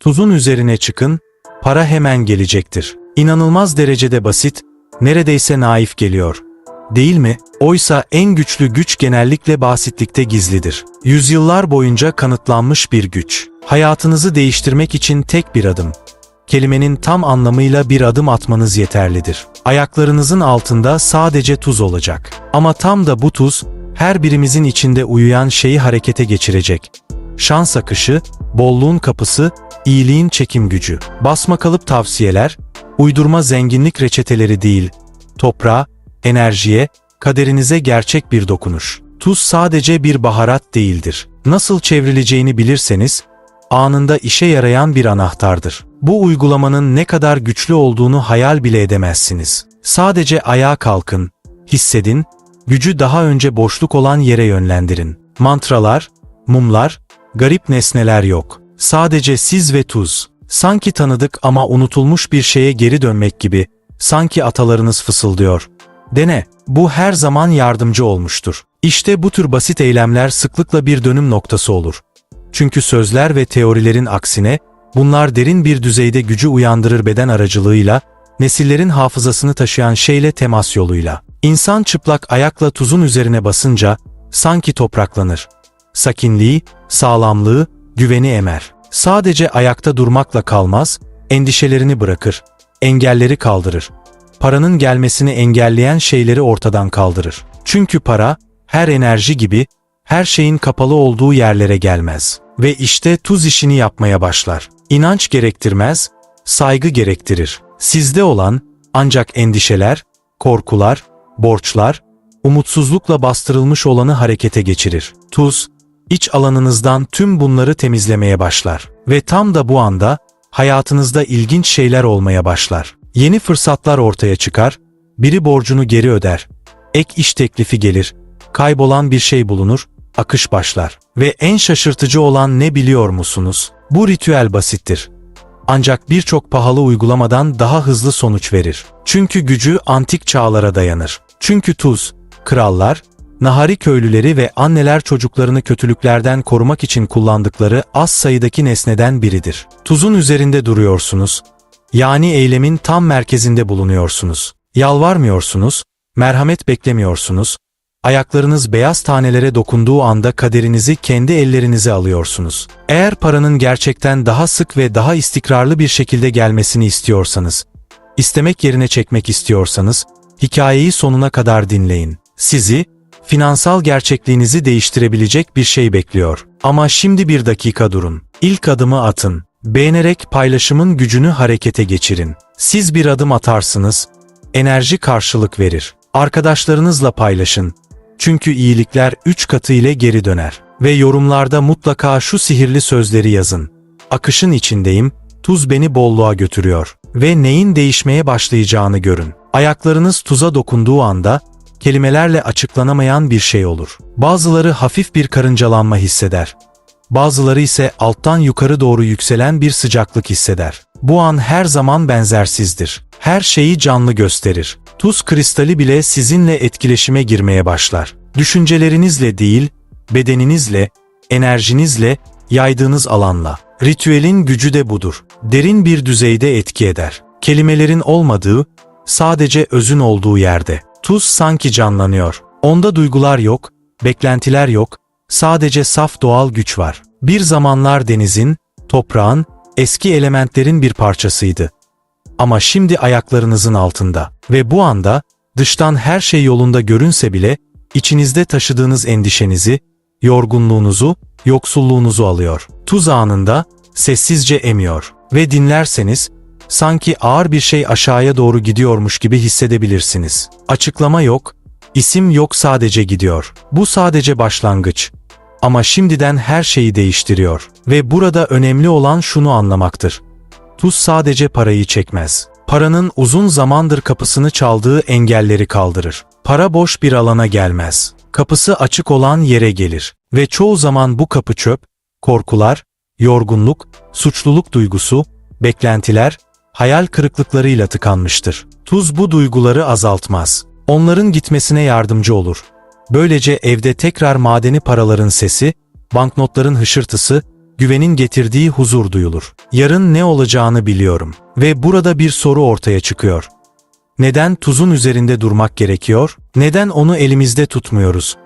Tuzun üzerine çıkın, para hemen gelecektir. İnanılmaz derecede basit, neredeyse naif geliyor. Değil mi? Oysa en güçlü güç genellikle basitlikte gizlidir. Yüzyıllar boyunca kanıtlanmış bir güç. Hayatınızı değiştirmek için tek bir adım. Kelimenin tam anlamıyla bir adım atmanız yeterlidir. Ayaklarınızın altında sadece tuz olacak. Ama tam da bu tuz, her birimizin içinde uyuyan şeyi harekete geçirecek. Şans akışı, bolluğun kapısı, iyiliğin çekim gücü. Basma kalıp tavsiyeler, uydurma zenginlik reçeteleri değil, toprağa, enerjiye, kaderinize gerçek bir dokunuş. Tuz sadece bir baharat değildir. Nasıl çevrileceğini bilirseniz, anında işe yarayan bir anahtardır. Bu uygulamanın ne kadar güçlü olduğunu hayal bile edemezsiniz. Sadece ayağa kalkın, hissedin, gücü daha önce boşluk olan yere yönlendirin. Mantralar, mumlar, garip nesneler yok. Sadece siz ve tuz. Sanki tanıdık ama unutulmuş bir şeye geri dönmek gibi, sanki atalarınız fısıldıyor. Dene, bu her zaman yardımcı olmuştur. İşte bu tür basit eylemler sıklıkla bir dönüm noktası olur. Çünkü sözler ve teorilerin aksine, bunlar derin bir düzeyde gücü uyandırır beden aracılığıyla, nesillerin hafızasını taşıyan şeyle temas yoluyla. İnsan çıplak ayakla tuzun üzerine basınca, sanki topraklanır. Sakinliği, sağlamlığı, güveni emer. Sadece ayakta durmakla kalmaz, endişelerini bırakır, engelleri kaldırır. Paranın gelmesini engelleyen şeyleri ortadan kaldırır. Çünkü para, her enerji gibi, her şeyin kapalı olduğu yerlere gelmez. Ve işte tuz işini yapmaya başlar. İnanç gerektirmez, saygı gerektirir. Sizde olan, ancak endişeler, korkular, borçlar, umutsuzlukla bastırılmış olanı harekete geçirir. Tuz, iç alanınızdan tüm bunları temizlemeye başlar. Ve tam da bu anda, hayatınızda ilginç şeyler olmaya başlar. Yeni fırsatlar ortaya çıkar, biri borcunu geri öder, ek iş teklifi gelir, kaybolan bir şey bulunur, akış başlar. Ve en şaşırtıcı olan ne biliyor musunuz? Bu ritüel basittir. Ancak birçok pahalı uygulamadan daha hızlı sonuç verir. Çünkü gücü antik çağlara dayanır. Çünkü tuz, krallar, nahari köylüleri ve anneler çocuklarını kötülüklerden korumak için kullandıkları az sayıdaki nesneden biridir. Tuzun üzerinde duruyorsunuz, yani eylemin tam merkezinde bulunuyorsunuz. Yalvarmıyorsunuz, merhamet beklemiyorsunuz, ayaklarınız beyaz tanelere dokunduğu anda kaderinizi kendi ellerinize alıyorsunuz. Eğer paranın gerçekten daha sık ve daha istikrarlı bir şekilde gelmesini istiyorsanız, istemek yerine çekmek istiyorsanız, hikayeyi sonuna kadar dinleyin. Sizi, finansal gerçekliğinizi değiştirebilecek bir şey bekliyor. Ama şimdi bir dakika durun. İlk adımı atın. Beğenerek paylaşımın gücünü harekete geçirin. Siz bir adım atarsınız, enerji karşılık verir. Arkadaşlarınızla paylaşın. Çünkü iyilikler üç katı ile geri döner. Ve yorumlarda mutlaka şu sihirli sözleri yazın. Akışın içindeyim, tuz beni bolluğa götürüyor. Ve neyin değişmeye başlayacağını görün. Ayaklarınız tuza dokunduğu anda, kelimelerle açıklanamayan bir şey olur. Bazıları hafif bir karıncalanma hisseder. Bazıları ise alttan yukarı doğru yükselen bir sıcaklık hisseder. Bu an her zaman benzersizdir. Her şeyi canlı gösterir. Tuz kristali bile sizinle etkileşime girmeye başlar. Düşüncelerinizle değil, bedeninizle, enerjinizle, yaydığınız alanla. Ritüelin gücü de budur. Derin bir düzeyde etki eder. Kelimelerin olmadığı, sadece özün olduğu yerde. Tuz sanki canlanıyor. Onda duygular yok, beklentiler yok, sadece saf doğal güç var. Bir zamanlar denizin, toprağın, eski elementlerin bir parçasıydı. Ama şimdi ayaklarınızın altında ve bu anda dıştan her şey yolunda görünse bile içinizde taşıdığınız endişenizi, yorgunluğunuzu, yoksulluğunuzu alıyor. Tuz anında sessizce emiyor ve dinlerseniz sanki ağır bir şey aşağıya doğru gidiyormuş gibi hissedebilirsiniz. Açıklama yok, isim yok sadece gidiyor. Bu sadece başlangıç. Ama şimdiden her şeyi değiştiriyor. Ve burada önemli olan şunu anlamaktır. Tuz sadece parayı çekmez. Paranın uzun zamandır kapısını çaldığı engelleri kaldırır. Para boş bir alana gelmez. Kapısı açık olan yere gelir. Ve çoğu zaman bu kapı çöp, korkular, yorgunluk, suçluluk duygusu, beklentiler, hayal kırıklıklarıyla tıkanmıştır. Tuz bu duyguları azaltmaz. Onların gitmesine yardımcı olur. Böylece evde tekrar madeni paraların sesi, banknotların hışırtısı, güvenin getirdiği huzur duyulur. Yarın ne olacağını biliyorum. Ve burada bir soru ortaya çıkıyor. Neden tuzun üzerinde durmak gerekiyor? Neden onu elimizde tutmuyoruz?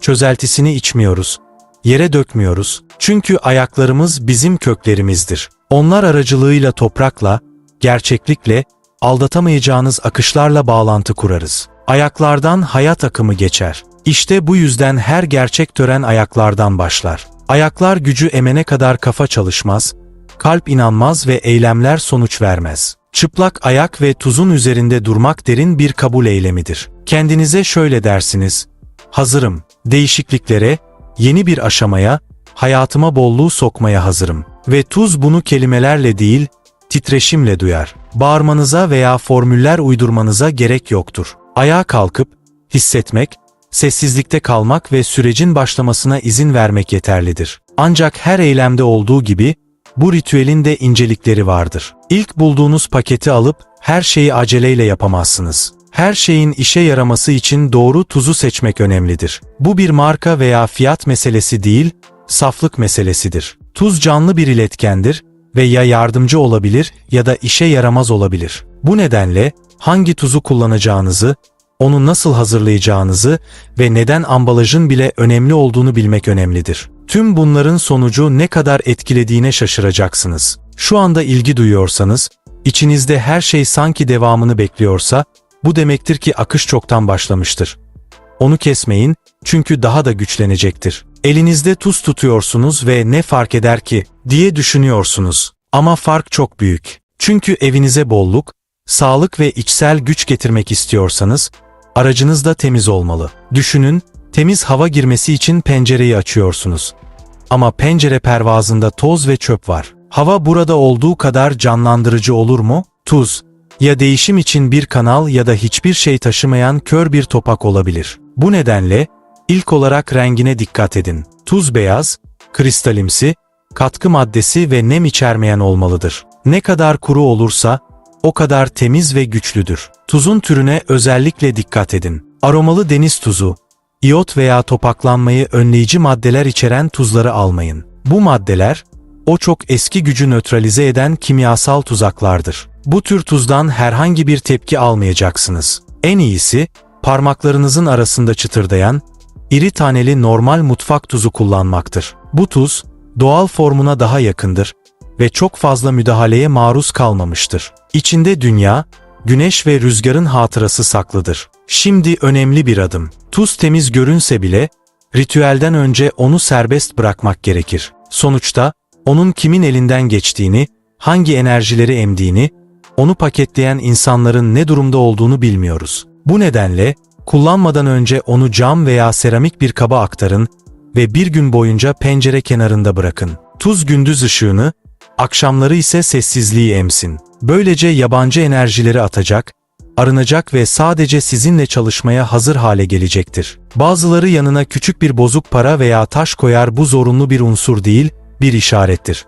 Çözeltisini içmiyoruz. Yere dökmüyoruz. Çünkü ayaklarımız bizim köklerimizdir. Onlar aracılığıyla toprakla, gerçeklikle, aldatamayacağınız akışlarla bağlantı kurarız. Ayaklardan hayat akımı geçer. İşte bu yüzden her gerçek tören ayaklardan başlar. Ayaklar gücü emene kadar kafa çalışmaz, kalp inanmaz ve eylemler sonuç vermez. Çıplak ayak ve tuzun üzerinde durmak derin bir kabul eylemidir. Kendinize şöyle dersiniz, hazırım, değişikliklere, yeni bir aşamaya, hayatıma bolluğu sokmaya hazırım. Ve tuz bunu kelimelerle değil, titreşimle duyar. Bağırmanıza veya formüller uydurmanıza gerek yoktur. Ayağa kalkıp, hissetmek, sessizlikte kalmak ve sürecin başlamasına izin vermek yeterlidir. Ancak her eylemde olduğu gibi, bu ritüelin de incelikleri vardır. İlk bulduğunuz paketi alıp, her şeyi aceleyle yapamazsınız. Her şeyin işe yaraması için doğru tuzu seçmek önemlidir. Bu bir marka veya fiyat meselesi değil, saflık meselesidir. Tuz canlı bir iletkendir ve ya yardımcı olabilir ya da işe yaramaz olabilir. Bu nedenle hangi tuzu kullanacağınızı, onu nasıl hazırlayacağınızı ve neden ambalajın bile önemli olduğunu bilmek önemlidir. Tüm bunların sonucu ne kadar etkilediğine şaşıracaksınız. Şu anda ilgi duyuyorsanız, içinizde her şey sanki devamını bekliyorsa, bu demektir ki akış çoktan başlamıştır. Onu kesmeyin, çünkü daha da güçlenecektir. Elinizde tuz tutuyorsunuz ve ne fark eder ki, diye düşünüyorsunuz. Ama fark çok büyük. Çünkü evinize bolluk, sağlık ve içsel güç getirmek istiyorsanız, aracınız da temiz olmalı. Düşünün, temiz hava girmesi için pencereyi açıyorsunuz. Ama pencere pervazında toz ve çöp var. Hava burada olduğu kadar canlandırıcı olur mu? Tuz, ya değişim için bir kanal ya da hiçbir şey taşımayan kör bir topak olabilir. Bu nedenle, ilk olarak rengine dikkat edin. Tuz beyaz, kristalimsi, katkı maddesi ve nem içermeyen olmalıdır. Ne kadar kuru olursa, o kadar temiz ve güçlüdür. Tuzun türüne özellikle dikkat edin. Aromalı deniz tuzu, iyot veya topaklanmayı önleyici maddeler içeren tuzları almayın. Bu maddeler, o çok eski gücü nötralize eden kimyasal tuzaklardır. Bu tür tuzdan herhangi bir tepki almayacaksınız. En iyisi, parmaklarınızın arasında çıtırdayan, iri taneli normal mutfak tuzu kullanmaktır. Bu tuz, doğal formuna daha yakındır ve çok fazla müdahaleye maruz kalmamıştır. İçinde dünya, güneş ve rüzgarın hatırası saklıdır. Şimdi önemli bir adım. Tuz temiz görünse bile, ritüelden önce onu serbest bırakmak gerekir. Sonuçta, onun kimin elinden geçtiğini, hangi enerjileri emdiğini, onu paketleyen insanların ne durumda olduğunu bilmiyoruz. Bu nedenle, kullanmadan önce onu cam veya seramik bir kaba aktarın ve bir gün boyunca pencere kenarında bırakın. Tuz gündüz ışığını, akşamları ise sessizliği emsin. Böylece yabancı enerjileri atacak, arınacak ve sadece sizinle çalışmaya hazır hale gelecektir. Bazıları yanına küçük bir bozuk para veya taş koyar bu zorunlu bir unsur değil, bir işarettir.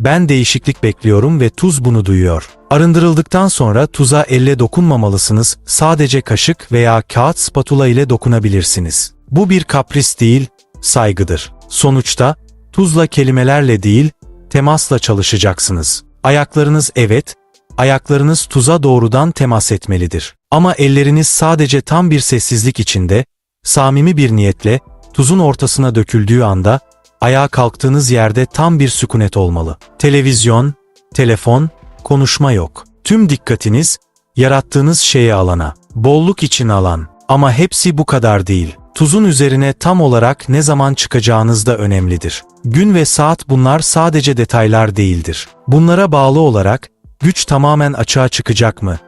Ben değişiklik bekliyorum ve tuz bunu duyuyor. Arındırıldıktan sonra tuza elle dokunmamalısınız, sadece kaşık veya kağıt spatula ile dokunabilirsiniz. Bu bir kapris değil, saygıdır. Sonuçta, tuzla kelimelerle değil, temasla çalışacaksınız. Ayaklarınız evet, ayaklarınız tuza doğrudan temas etmelidir. Ama elleriniz sadece tam bir sessizlik içinde, samimi bir niyetle, tuzun ortasına döküldüğü anda, ayağa kalktığınız yerde tam bir sükunet olmalı. Televizyon, telefon, konuşma yok. Tüm dikkatiniz, yarattığınız şeye alana, bolluk için alan. Ama hepsi bu kadar değil. Tuzun üzerine tam olarak ne zaman çıkacağınız da önemlidir. Gün ve saat bunlar sadece detaylar değildir. Bunlara bağlı olarak, güç tamamen açığa çıkacak mı?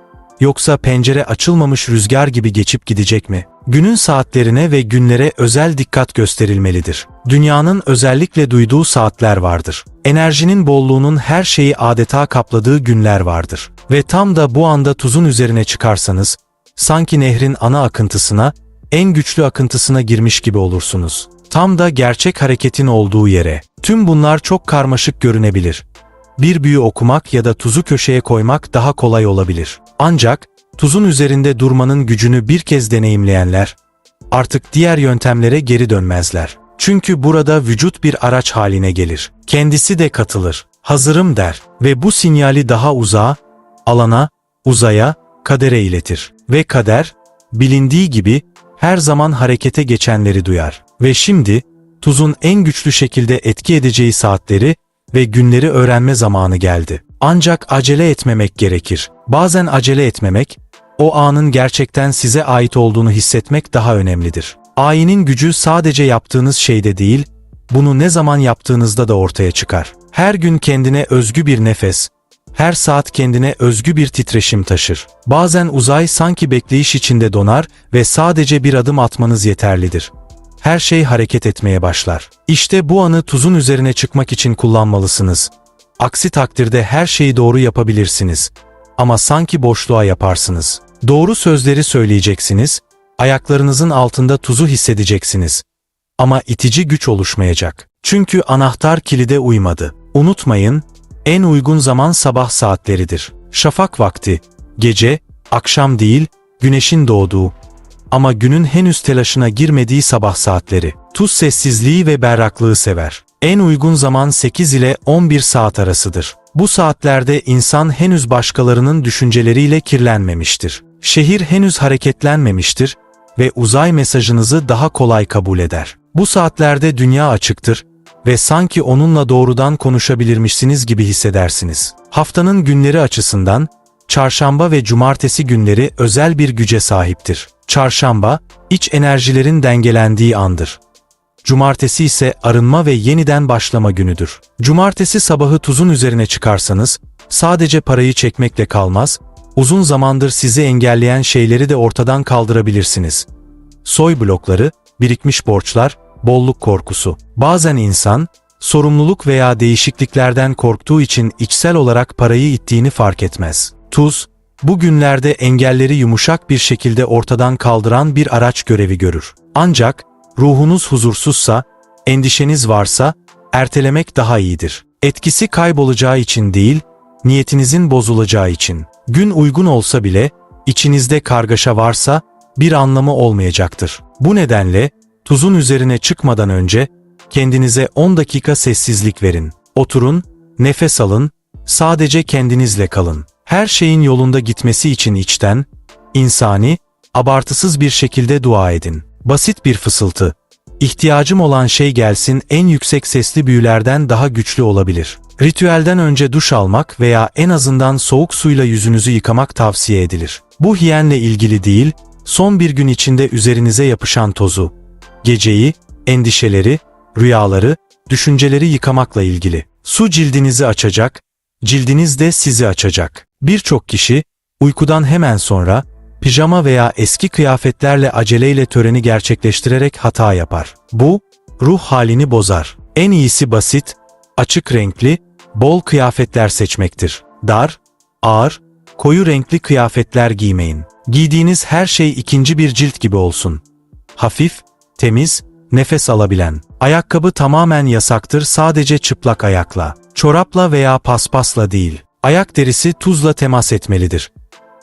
Yoksa pencere açılmamış rüzgar gibi geçip gidecek mi? Günün saatlerine ve günlere özel dikkat gösterilmelidir. Dünyanın özellikle duyduğu saatler vardır. Enerjinin bolluğunun her şeyi adeta kapladığı günler vardır. Ve tam da bu anda tuzun üzerine çıkarsanız, sanki nehrin ana akıntısına, en güçlü akıntısına girmiş gibi olursunuz. Tam da gerçek hareketin olduğu yere. Tüm bunlar çok karmaşık görünebilir. Bir büyü okumak ya da tuzu köşeye koymak daha kolay olabilir. Ancak, tuzun üzerinde durmanın gücünü bir kez deneyimleyenler, artık diğer yöntemlere geri dönmezler. Çünkü burada vücut bir araç haline gelir. Kendisi de katılır. Hazırım der ve bu sinyali daha uzağa, alana, uzaya, kadere iletir. Ve kader, bilindiği gibi her zaman harekete geçenleri duyar. Ve şimdi, tuzun en güçlü şekilde etki edeceği saatleri ve günleri öğrenme zamanı geldi. Ancak acele etmemek gerekir. Bazen acele etmemek, o anın gerçekten size ait olduğunu hissetmek daha önemlidir. Ayinin gücü sadece yaptığınız şeyde değil, bunu ne zaman yaptığınızda da ortaya çıkar. Her gün kendine özgü bir nefes, her saat kendine özgü bir titreşim taşır. Bazen uzay sanki bekleyiş içinde donar ve sadece bir adım atmanız yeterlidir. Her şey hareket etmeye başlar. İşte bu anı tuzun üzerine çıkmak için kullanmalısınız. Aksi takdirde her şeyi doğru yapabilirsiniz. Ama sanki boşluğa yaparsınız. Doğru sözleri söyleyeceksiniz, ayaklarınızın altında tuzu hissedeceksiniz. Ama itici güç oluşmayacak. Çünkü anahtar kilide uymadı. Unutmayın, en uygun zaman sabah saatleridir. Şafak vakti, gece, akşam değil, güneşin doğduğu. Ama günün henüz telaşına girmediği sabah saatleri. Tuz sessizliği ve berraklığı sever. En uygun zaman 8 ile 11 saat arasıdır. Bu saatlerde insan henüz başkalarının düşünceleriyle kirlenmemiştir. Şehir henüz hareketlenmemiştir ve uzay mesajınızı daha kolay kabul eder. Bu saatlerde dünya açıktır ve sanki onunla doğrudan konuşabilirmişsiniz gibi hissedersiniz. Haftanın günleri açısından, çarşamba ve cumartesi günleri özel bir güce sahiptir. Çarşamba, iç enerjilerin dengelendiği andır. Cumartesi ise arınma ve yeniden başlama günüdür. Cumartesi sabahı tuzun üzerine çıkarsanız, sadece parayı çekmekle kalmaz, uzun zamandır sizi engelleyen şeyleri de ortadan kaldırabilirsiniz. Soy blokları, birikmiş borçlar, bolluk korkusu. Bazen insan, sorumluluk veya değişikliklerden korktuğu için içsel olarak parayı ittiğini fark etmez. Tuz, bu günlerde engelleri yumuşak bir şekilde ortadan kaldıran bir araç görevi görür. Ancak, ruhunuz huzursuzsa, endişeniz varsa, ertelemek daha iyidir. Etkisi kaybolacağı için değil, niyetinizin bozulacağı için. Gün uygun olsa bile, içinizde kargaşa varsa, bir anlamı olmayacaktır. Bu nedenle, tuzun üzerine çıkmadan önce, kendinize 10 dakika sessizlik verin. Oturun, nefes alın, sadece kendinizle kalın. Her şeyin yolunda gitmesi için içten, insani, abartısız bir şekilde dua edin. Basit bir fısıltı. İhtiyacım olan şey gelsin en yüksek sesli büyülerden daha güçlü olabilir. Ritüelden önce duş almak veya en azından soğuk suyla yüzünüzü yıkamak tavsiye edilir. Bu hiyenle ilgili değil, son bir gün içinde üzerinize yapışan tozu, geceyi, endişeleri, rüyaları, düşünceleri yıkamakla ilgili. Su cildinizi açacak, cildiniz de sizi açacak. Birçok kişi, uykudan hemen sonra, pijama veya eski kıyafetlerle aceleyle töreni gerçekleştirerek hata yapar. Bu, ruh halini bozar. En iyisi basit, açık renkli, bol kıyafetler seçmektir. Dar, ağır, koyu renkli kıyafetler giymeyin. Giydiğiniz her şey ikinci bir cilt gibi olsun. Hafif, temiz, nefes alabilen. Ayakkabı tamamen yasaktır sadece çıplak ayakla. Çorapla veya paspasla değil. Ayak derisi tuzla temas etmelidir.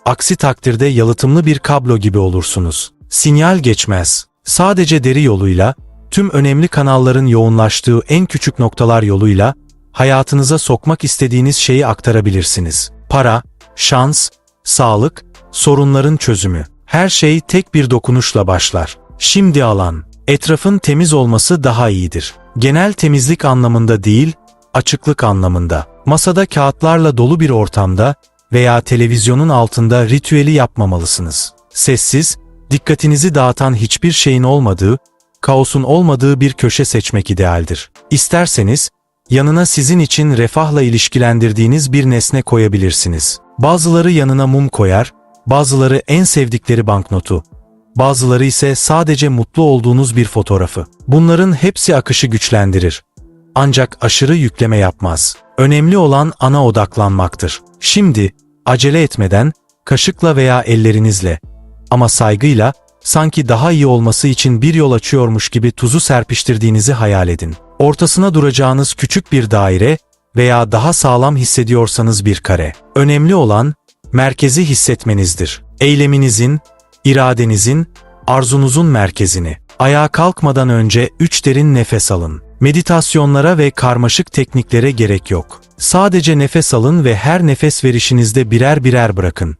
Aksi takdirde yalıtımlı bir kablo gibi olursunuz. Sinyal geçmez. Sadece deri yoluyla, tüm önemli kanalların yoğunlaştığı en küçük noktalar yoluyla, hayatınıza sokmak istediğiniz şeyi aktarabilirsiniz. Para, şans, sağlık, sorunların çözümü. Her şey tek bir dokunuşla başlar. Şimdi alan. Etrafın temiz olması daha iyidir. Genel temizlik anlamında değil, açıklık anlamında. Masada kağıtlarla dolu bir ortamda veya televizyonun altında ritüeli yapmamalısınız. Sessiz, dikkatinizi dağıtan hiçbir şeyin olmadığı, kaosun olmadığı bir köşe seçmek idealdir. İsterseniz, yanına sizin için refahla ilişkilendirdiğiniz bir nesne koyabilirsiniz. Bazıları yanına mum koyar, bazıları en sevdikleri banknotu, bazıları ise sadece mutlu olduğunuz bir fotoğrafı. Bunların hepsi akışı güçlendirir. Ancak aşırı yükleme yapmaz. Önemli olan ana odaklanmaktır. Şimdi, acele etmeden, kaşıkla veya ellerinizle ama saygıyla, sanki daha iyi olması için bir yol açıyormuş gibi tuzu serpiştirdiğinizi hayal edin. Ortasına duracağınız küçük bir daire veya daha sağlam hissediyorsanız bir kare. Önemli olan, merkezi hissetmenizdir. Eyleminizin, iradenizin, arzunuzun merkezini. Ayağa kalkmadan önce 3 derin nefes alın. Meditasyonlara ve karmaşık tekniklere gerek yok. Sadece nefes alın ve her nefes verişinizde birer birer bırakın.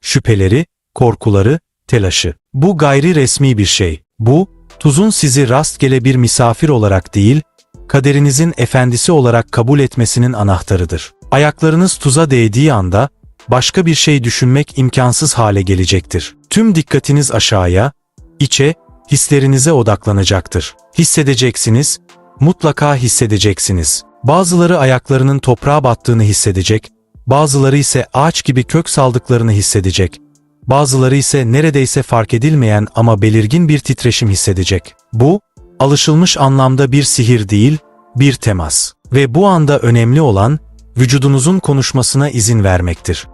Şüpheleri, korkuları, telaşı. Bu gayri resmi bir şey. Bu, tuzun sizi rastgele bir misafir olarak değil, kaderinizin efendisi olarak kabul etmesinin anahtarıdır. Ayaklarınız tuza değdiği anda, başka bir şey düşünmek imkansız hale gelecektir. Tüm dikkatiniz aşağıya, içe, hislerinize odaklanacaktır. Hissedeceksiniz, mutlaka hissedeceksiniz. Bazıları ayaklarının toprağa battığını hissedecek, bazıları ise ağaç gibi kök saldıklarını hissedecek. Bazıları ise neredeyse fark edilmeyen ama belirgin bir titreşim hissedecek. Bu, alışılmış anlamda bir sihir değil, bir temas. Ve bu anda önemli olan, vücudunuzun konuşmasına izin vermektir.